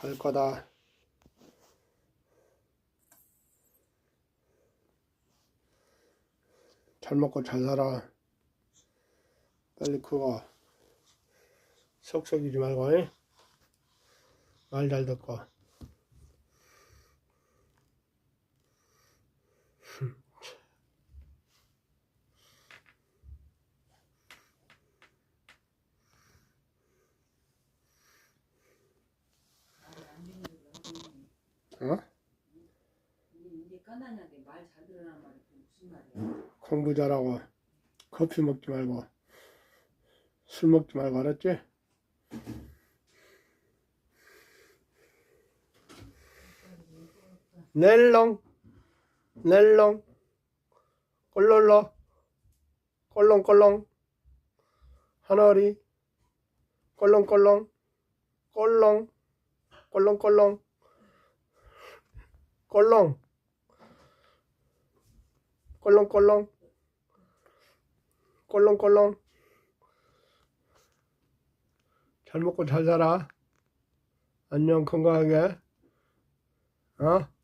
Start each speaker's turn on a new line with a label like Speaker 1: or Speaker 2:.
Speaker 1: 할 거다. 잘 먹고 잘 살아. 빨리 크고. 속썩이지 말고, 말 잘 듣고. 어? 공부 잘하고 커피 먹지 말고 술 먹지 말고 알았지? 넬롱 넬롱 꼴롤로 꼴롱꼴롱 하나리 꼴롱꼴롱 꼴롱 꼴롱꼴롱 꼴롱 꼴롱꼴롱 꼴롱꼴롱 잘 먹고 잘 살아. 안녕 건강하게. 어?